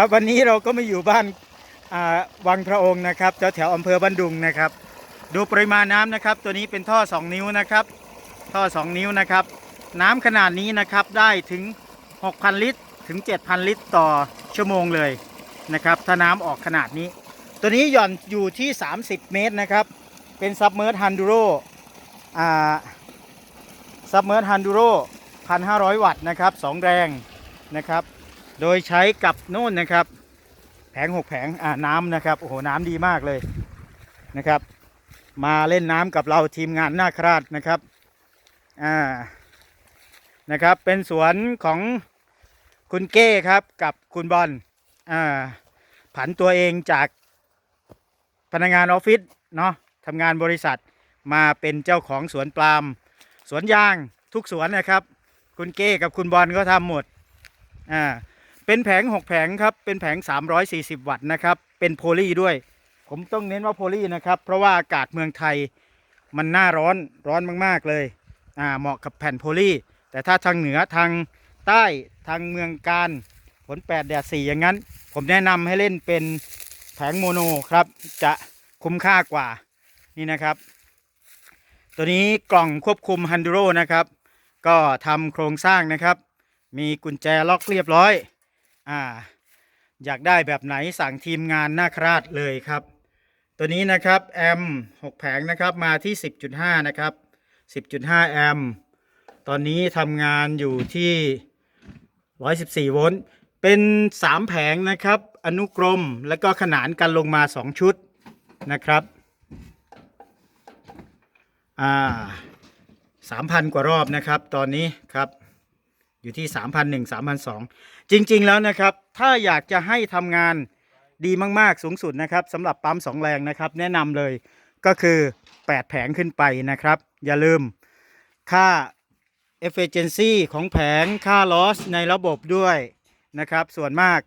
ครับวันนี้เราก็มาอยู่บ้านวังพระองค์นะครับแถวแถวอำเภอบันดุงนะครับ ดูปริมาณน้ำนะครับ ตัวนี้เป็นท่อ 2 นิ้วนะครับ ท่อ 2 นิ้วนะครับ น้ำขนาดนี้นะครับได้ถึง 6,000 ลิตรถึง 7,000 ลิตรต่อชั่วโมงเลยนะครับถ้าน้ำออกขนาดนี้ ตัวนี้หย่อนอยู่ที่ 30 เมตรนะครับ เป็นซับเมอร์ฮันดูโรซับเมอร์ฮันดูโร1,500 วัตต์นะครับ 2 แรงนะครับ โดยใช้กับโน่นนะครับ แผงหกแผงอ่าน้ำนะครับโอ้โหน้ำดีมากเลยนะครับ มาเล่นน้ำกับเราทีมงานนาคราชนะครับอ่านะครับเป็นสวนของคุณเก้ครับกับคุณบอลอ่าผันตัวเองจากพนักงานออฟฟิศเนาะทำงานบริษัทมาเป็นเจ้าของสวนปาล์มสวนยางทุกสวนนะครับ คุณเก้กับคุณบอลก็ทำหมดอ่า เป็นแผง 6 แผงครับ เป็นแผง 340 วัตต์นะครับ เป็นโพลีด้วย ผมต้องเน้นว่าโพลีนะครับ เพราะว่าอากาศเมืองไทยมันหน้าร้อนร้อนมากๆเลยอ่าเหมาะกับแผ่นโพลีแต่ถ้าทางเหนือทางใต้ทางเมืองการฝนแปดแดดสี่อย่างนั้น ผมแนะนำให้เล่นเป็นแผงโมโนครับ จะคุ้มค่ากว่านี่นะครับ ตัวนี้กล่องควบคุมฮันดูโรนะครับ ก็ทำโครงสร้างนะครับ มีกุญแจล็อกเรียบร้อย อ่า อยากได้แบบไหนสั่งทีมงานหน้าคราชเลยครับ ตัวนี้นะครับแอม6แผงนะครับมาที่ 10.5 นะครับ 10.5 แอมตอนนี้ทำงานอยู่ที่ 114 โวลต์เป็น 3 แผงนะครับ อนุกรมแล้วก็ขนานกันลงมา 2 ชุดนะครับอ่า3,000 กว่ารอบนะครับ ตอนนี้ครับ อยู่ที่3,001 3,002จริง ๆ แล้วนะครับ ถ้าอยากจะให้ทำงานดีมาก ๆ สูงสุดนะครับสำหรับปั๊ม2แรงนะครับ แนะนำเลยก็คือ 8 แผงขึ้นไปนะครับ อย่าลืมค่า efficiency ของแผงค่า loss ในระบบด้วยนะครับ ส่วนมาก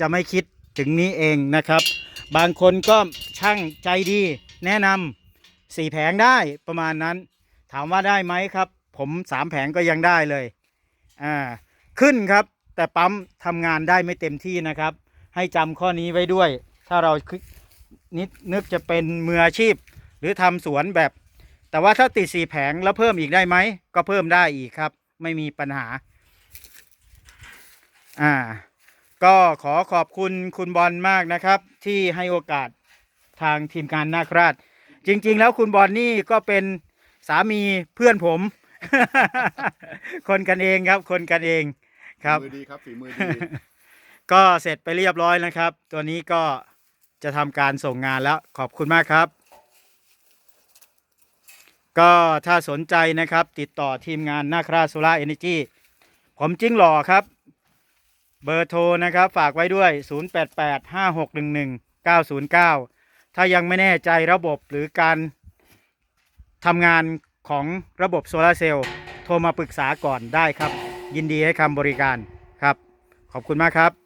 จะไม่คิดถึงนี้เองนะครับ บางคนก็ช่างใจดีแนะนำ4แผงได้ประมาณนั้น ถามว่าได้ไหมครับ ผม3แผงก็ยังได้เลย อ่าขึ้นครับ แต่ปั๊มทำงานได้ไม่เต็มที่นะครับ ให้จำข้อนี้ไว้ด้วย ถ้าเรานิดนึกจะเป็นมืออาชีพ หรือทำสวนแบบ แต่ว่าถ้าติดสี่แผงแล้วเพิ่มอีกได้ไหม ก็เพิ่มได้อีกครับ ไม่มีปัญหา อ่า ก็ขอขอบคุณคุณบอลมากนะครับ ที่ให้โอกาสทางทีมงานนาคราช จริง ๆ แล้วคุณบอลนี่ก็เป็นสามีเพื่อนผม คนกันเองครับ คนกันเองครับฝีมือดีครับฝีมือดีก็เสร็จไปเรียบร้อยนะครับ ตัวนี้ก็จะทำการส่งงานแล้วขอบคุณมากครับ ก็ถ้าสนใจนะครับ ติดต่อทีมงานนาคราโซล่าเอเนจีผมจิ้งหล่อครับ เบอร์โทรนะครับ ฝากไว้ด้วย 085611909 ถ้ายังไม่แน่ใจระบบหรือการทำงาน ของระบบโซลาร์เซลล์โทรมาปรึกษาก่อนได้ครับ ยินดีให้คำบริการครับ ขอบคุณมากครับ